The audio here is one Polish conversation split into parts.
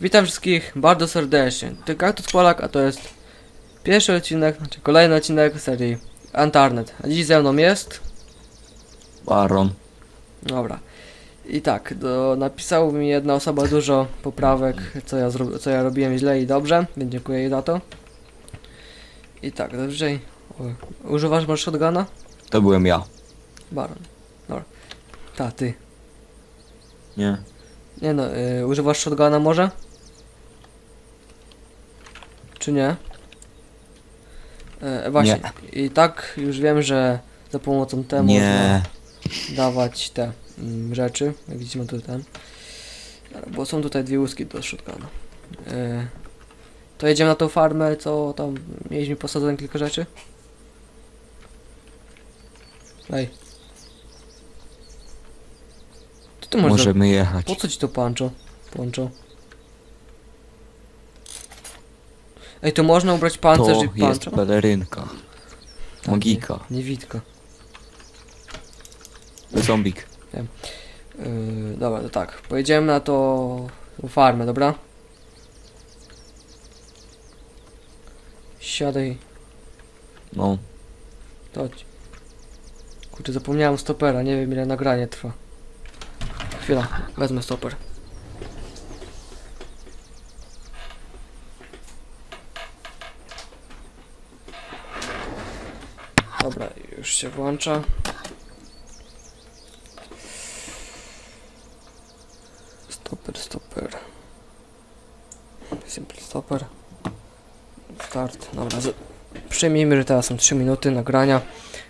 Witam wszystkich bardzo serdecznie. To Kaktus Polak, a to jest pierwszy odcinek, znaczy kolejny odcinek serii Antarnet. A dziś ze mną jest... Baron. Dobra. I tak, do, napisała mi jedna osoba dużo poprawek, co ja, zro, co ja robiłem źle i dobrze, więc dziękuję jej za to. I tak, dobrze. Używasz masz shotguna? To byłem ja. Baron. Dobra. Ta, ty. Nie. Nie no, y, używasz shotguna może? Czy nie? E, właśnie. I tak już wiem, że za pomocą te można Nie. dawać te mm, rzeczy. Jak widzimy tu ten. Dobra, Bo są tutaj dwie łuski do shotguna. E, to jedziemy na tą farmę, co tam mieliśmy posadzone kilka rzeczy. Ej. Co możesz Możemy jechać. po co ci to pancho? Poncho. Ej, to można ubrać pancerz To i jest pancho? pelerynka. Tak, Magika. Nie, niewidka. Zombik. Yy, dobra, to tak. Pojedziemy na to tą farmę, dobra? Siadaj, No. chodź. Kurczę, zapomniałem stopera, nie wiem ile nagranie trwa. Chwila, wezmę stoper. Dobra, już się włącza. Stoper, stoper. Simple stopper. Start. Dobra, przyjmijmy, że teraz są 3 minuty nagrania.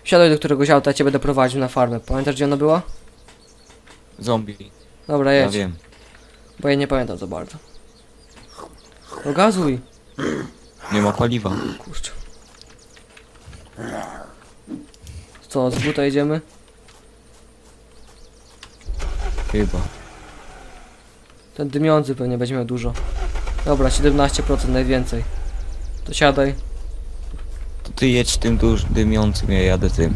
Wsiadaj do któregoś auta, ja cię będę prowadził na farmę. Pamiętasz gdzie ona była? Zombie. Dobra, Ja jedź, wiem. bo ja nie pamiętam za bardzo. No gazuj! Nie ma paliwa. Kurczę. Co, z buta jedziemy? Chyba. Ten dymiący pewnie będzie miał dużo. Dobra, 17% najwięcej. To siadaj. Ty jedź tym duż dymiącym, ja jadę tym.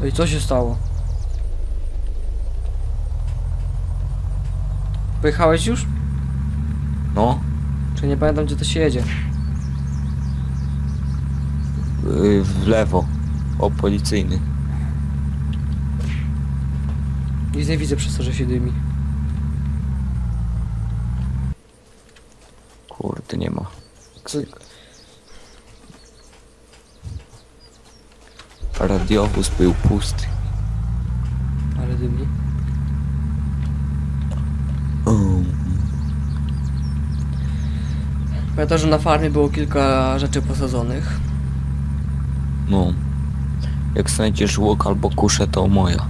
No i co się stało? Pojechałeś już? No. Czy nie pamiętam gdzie to się jedzie? Yy, w lewo. O, policyjny. Nic nie widzę przez to, że się dymi. Kurde, nie ma. Co, Radiowóz był pusty. ale dymi. Um. Pamiętam, że na farmie było kilka rzeczy posadzonych. No. Jak znajdziesz łuk albo kuszę, to moja.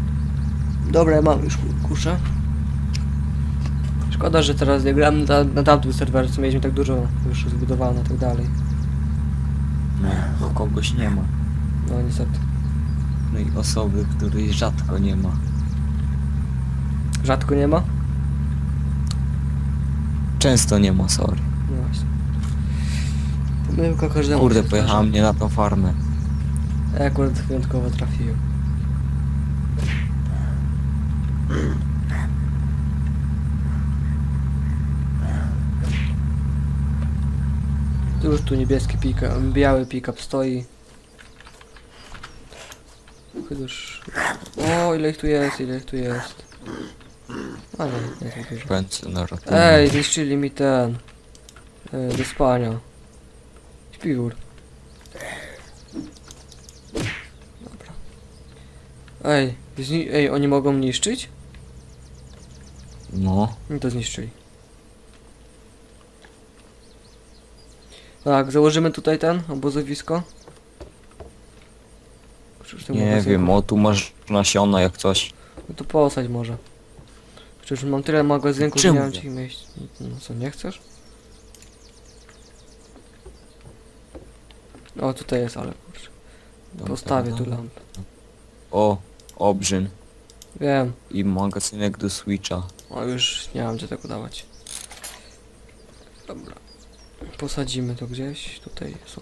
Dobra, ja mam już kuszę. Szkoda, że teraz nie gram na, na tamtym serwerze, co mieliśmy tak dużo już zbudowane i tak dalej. No, kogoś nie ma. No niestety. I osoby, której rzadko nie ma. Rzadko nie ma? Często nie ma, sorry. No właśnie. Pomyłka każdemu Kurde, się pojechała mnie na tą farmę. zdarza. Ja akurat wyjątkowo trafiłem. Już tu niebieski pika, biały pick-up stoi. Chyż... O, ile ich tu jest, ile ich tu jest. Ale nie tak dużo. Ręce na ratunek. Ej, zniszczyli mi ten... y, do spania. Śpiwór. Dobra. Ej, zni ej, oni mogą niszczyć? No, No to zniszczyli. Tak, założymy tutaj ten obozowisko. Nie wiem, o tu masz nasiona jak coś. No to posadź może. Przecież mam tyle magazynków, Czemu nie mam nie? ci miejsc. No co, nie chcesz? O, tutaj jest, ale kurczę. Postawię tu lampę. O, obrzyn Wiem. i magazynek do Switcha. O, już nie mam gdzie tego dawać. Dobra. Posadzimy to gdzieś. Tutaj są.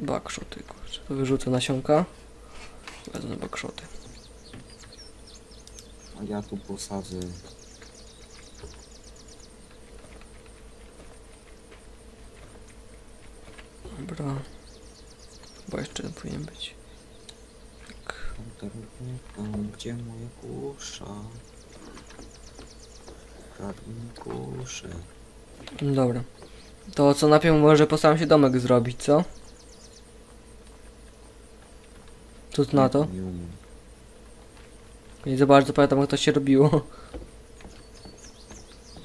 Backshoty, kurczę. To wyrzucę nasionka. Wezmę backshoty. A ja tu posadzę. Dobra. Bo jeszcze powinien być. Tak. Tam, gdzie moja kusza? Kradnij kuszę. Dobra. To co najpierw może postaram się domek zrobić, co? Ty na to? Nie umiem. Nie za bardzo pamiętam jak to się robiło.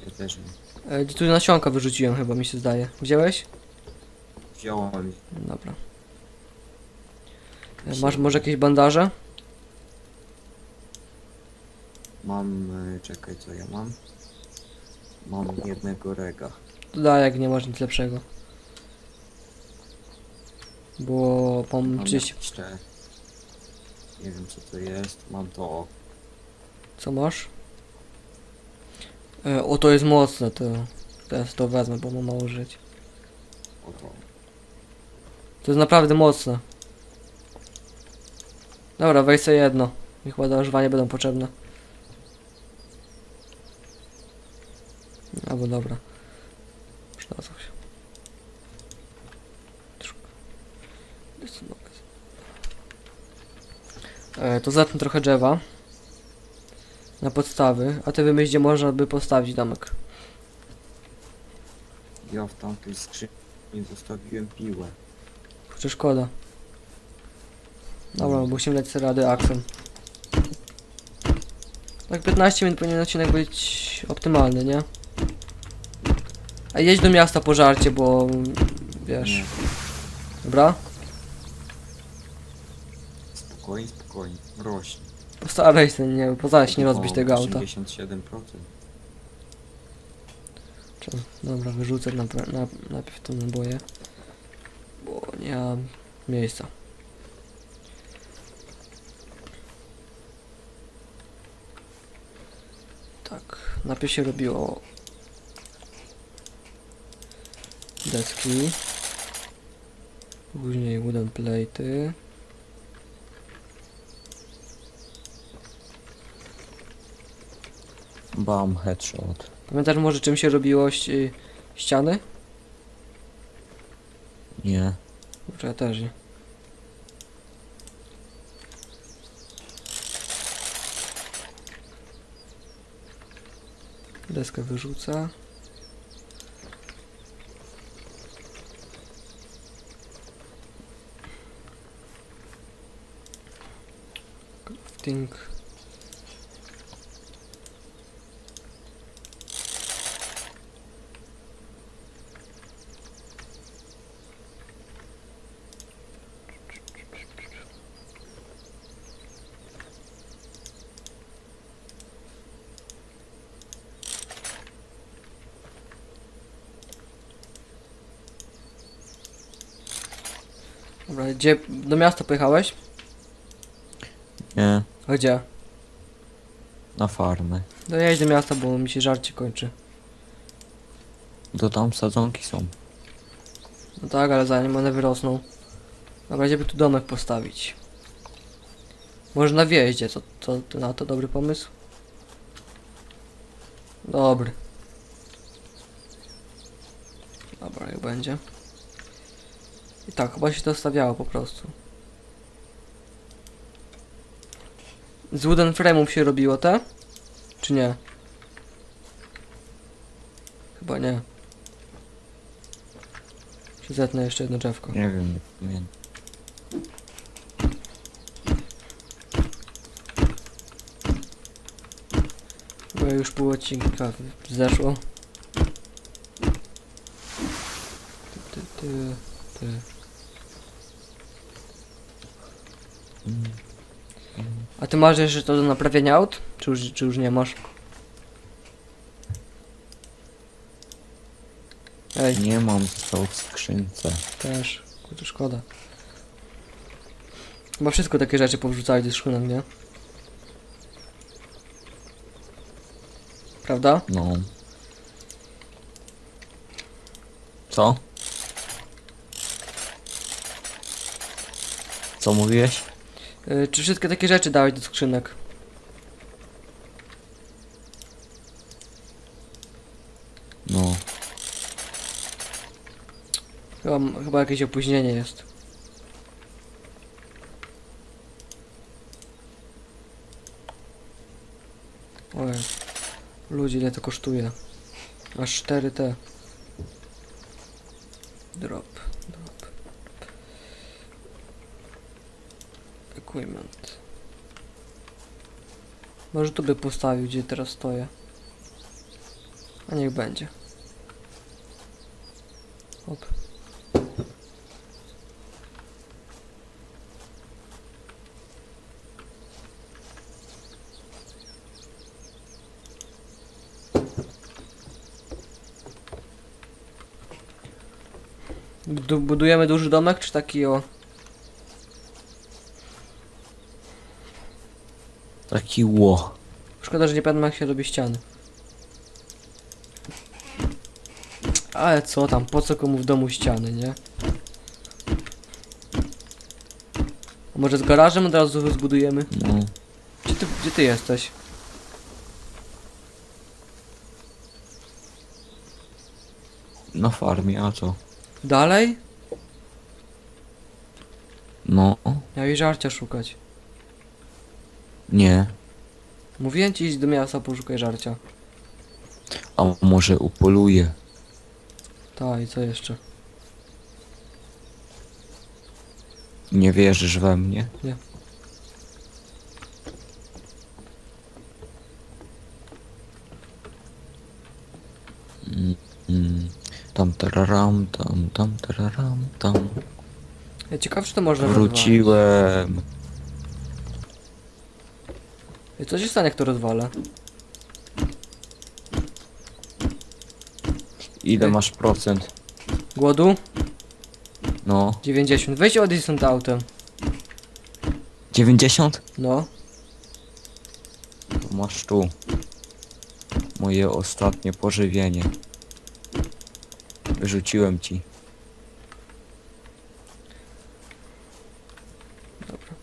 Ja też nie. E, tu nasionka wyrzuciłem chyba mi się zdaje. Wziąłeś? Wziąłem. Dobra. E, masz może jakieś bandaże? Mam, e, czekaj co ja mam? Mam jednego rega. To daj jak nie masz nic lepszego. Bo mam Mam 30... jakieś te... Nie wiem co to jest. Mam to. Co masz? E, o to jest mocne, to teraz to wezmę, bo mam mało żyć. Oto. To jest naprawdę mocne. Dobra, weź sobie jedno. Niech chyba do używania będą potrzebne. Albo dobra. Przydadzą się. Jest to magazyn. E, to zetnę trochę drzewa. Na podstawy. A ty wymyśl, gdzie można by postawić domek. Ja w tamtej skrzyni zostawiłem piłę. Kurczę, szkoda. Dobra, musimy dać sobie rady aksem. Tak 15 minut powinien odcinek być optymalny, nie? A jedź do miasta po żarcie, bo wiesz. Dobra? Spokojnie, spokojnie. Rośnie. Postaraj się, nie pozaś nie rozbić tego auta. 87%. Czy- Dobra, wyrzucę na, na, najpierw te naboje. Bo nie mam miejsca. Tak, najpierw się robiło deski. Później wooden plate'y. Bam, headshot. Pamiętasz może czym się robiło ści- ściany? Nie. Kurczę, ja też nie. Deskę wyrzucę. Crafting. Dobra, gdzie do miasta pojechałeś? Nie. A gdzie? Na farmę. No jedź do miasta, bo mi się żarcie kończy. To tam sadzonki są. No tak, ale zanim one wyrosną. Dobra, gdzie by tu domek postawić? Może na wjeździe, co, co ty na to dobry pomysł? Dobry. Dobra, jak będzie. I tak, chyba się to stawiało po prostu. Z wooden frame'ów się robiło te? Czy nie? Chyba nie. Czy zetnę jeszcze jedno drzewko? Nie wiem, nie. Bo już pół odcinka zeszło. Ty, ty, ty, ty. Mm. A ty masz jeszcze to do naprawienia aut? Czy już, czy już nie masz? Ej, Nie mam zostało w skrzynce. też. Kurczę, szkoda. Chyba wszystko takie rzeczy powrzucali do szynek, nie? Prawda? No. Co? Co mówiłeś? Y, czy wszystkie takie rzeczy dałeś do skrzynek? No. Chyba, chyba jakieś opóźnienie jest. Ojej. Ludzie, ile to kosztuje? Aż 4T. Drop, drop. Equipment. Może tu by postawił, gdzie teraz stoję. A niech będzie. Hop. Du- budujemy duży domek, czy taki o... Taki ło. Szkoda, że nie pamiętam jak się robi ściany. Ale co tam, po co komu w domu ściany, nie? Może z garażem od razu zbudujemy? No. Gdzie ty, gdzie ty jesteś? Na farmie, a co? Dalej? No. Miałeś żarcia szukać. Nie. Mówiłem ci iść do miasta, poszukaj żarcia. A może upoluję? Tak, i co jeszcze? Nie wierzysz we mnie? Nie. Mm, mm. Tam tararam, tam, tam tararam, tam. Ja ciekaw, czy to można. Wróciłem. Co się stanie, jak to rozwalę? Ile masz procent? Głodu? No. 90. Weź odjedź stąd autem. 90? No. To Masz tu. Moje ostatnie pożywienie. Wyrzuciłem ci. Dobra.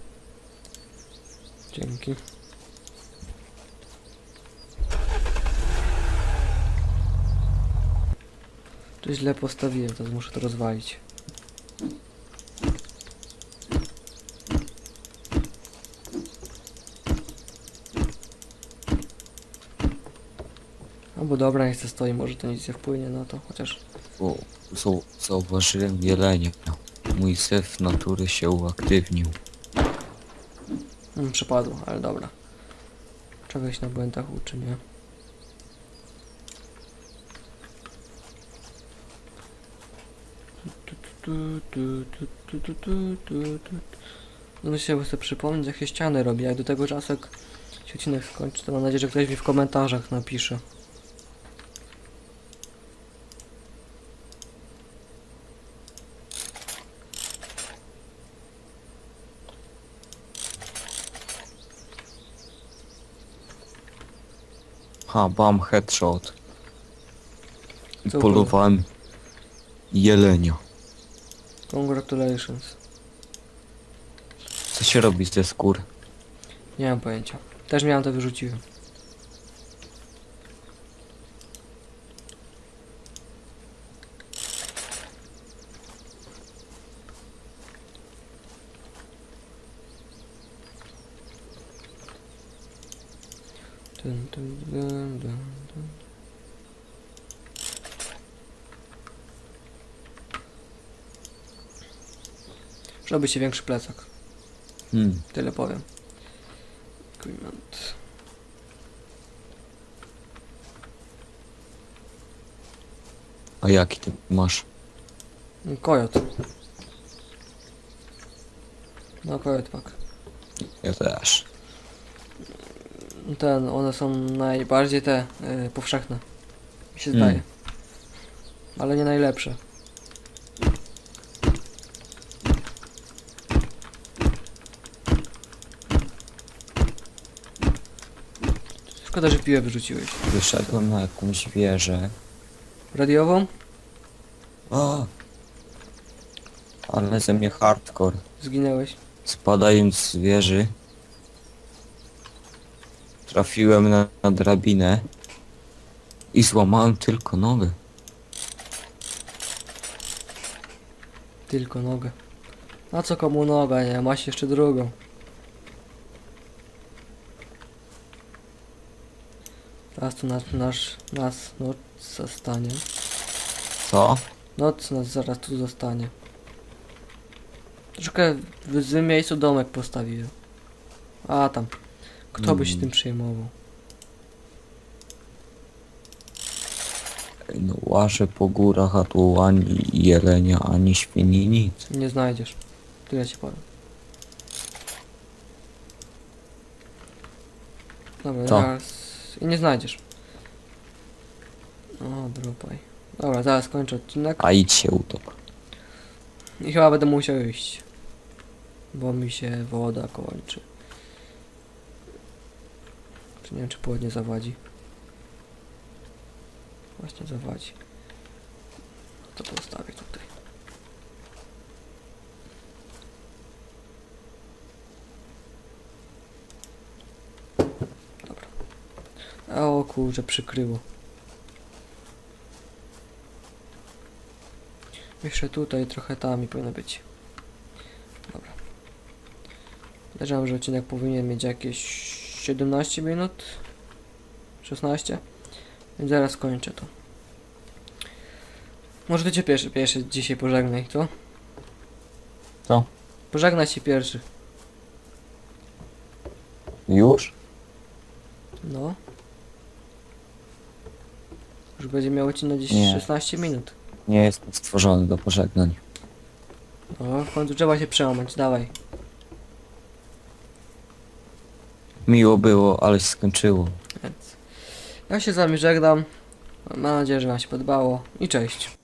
Dzięki. To źle postawiłem, teraz muszę to rozwalić. Albo dobra, niech se stoi, może to nic nie wpłynie na to, chociaż... O, zau- zauważyłem jelenie. Mój syf natury się uaktywnił. Mm, przepadło, ale dobra. Czegoś na błędach uczy, nie? Tu, tu, tu, tu, tu, tu, tu, tu. No myślę, sobie przypomnieć, jak się ściany robi. Jak do tego czasu, jak się odcinek skończy, to mam nadzieję, że ktoś mi w komentarzach napisze. Ha, bam, headshot. Polowałem jelenia. Congratulations. Co się robi ze skór? Nie mam pojęcia. Też miałem to wyrzuciłem. Dun, dun, dun, dun, dun. Zrobi się większy plecak. Hmm. Tyle powiem. Equipment. A jaki ty masz? Kojot. No kojot pak. Ja też. Ten, one są najbardziej te y, powszechne. Mi się zdaje. Ale nie najlepsze. Szkoda, że piłę wyrzuciłeś. Wyszedłem na jakąś wieżę. Radiową? A! Ale ze mnie hardcore. Zginęłeś. Spadając z wieży, trafiłem na, na drabinę i złamałem tylko nogę. Tylko nogę. A co komu noga, nie? Masz jeszcze drugą. Teraz tu nas, nasz, nas noc zostanie. Co? Noc nas zaraz tu zostanie. Troszkę w złym miejscu domek postawiłem. A tam. Kto by się Mm. tym przejmował? Ej, No łażę po górach, a tu ani jelenia, ani świni, nic. Nie znajdziesz. Tyle ci powiem. Dobra, Co? I nie znajdziesz. O, drupaj. Dobra, zaraz kończę odcinek. A idź się utop. I chyba będę musiał iść. Bo mi się woda kończy. Czy nie wiem, czy płodnie zawadzi. Właśnie zawadzi. To postawię tutaj. O kurczę, przykryło. Jeszcze tutaj trochę tam i powinno być. Dobra. Podejrzewam, że odcinek powinien mieć jakieś 17 minut. 16. Więc zaraz kończę to. Może ty cię pierwszy, pierwszy dzisiaj pożegnaj, co? Co? Pożegnaj się pierwszy. Już? No. Już będzie miał odcinek gdzieś Nie. 16 minut. Nie jestem stworzony do pożegnań. No, w końcu trzeba się przełamać, dawaj. Miło było, ale się skończyło. Więc ja się z wami żegnam. Mam nadzieję, że wam się podobało i cześć.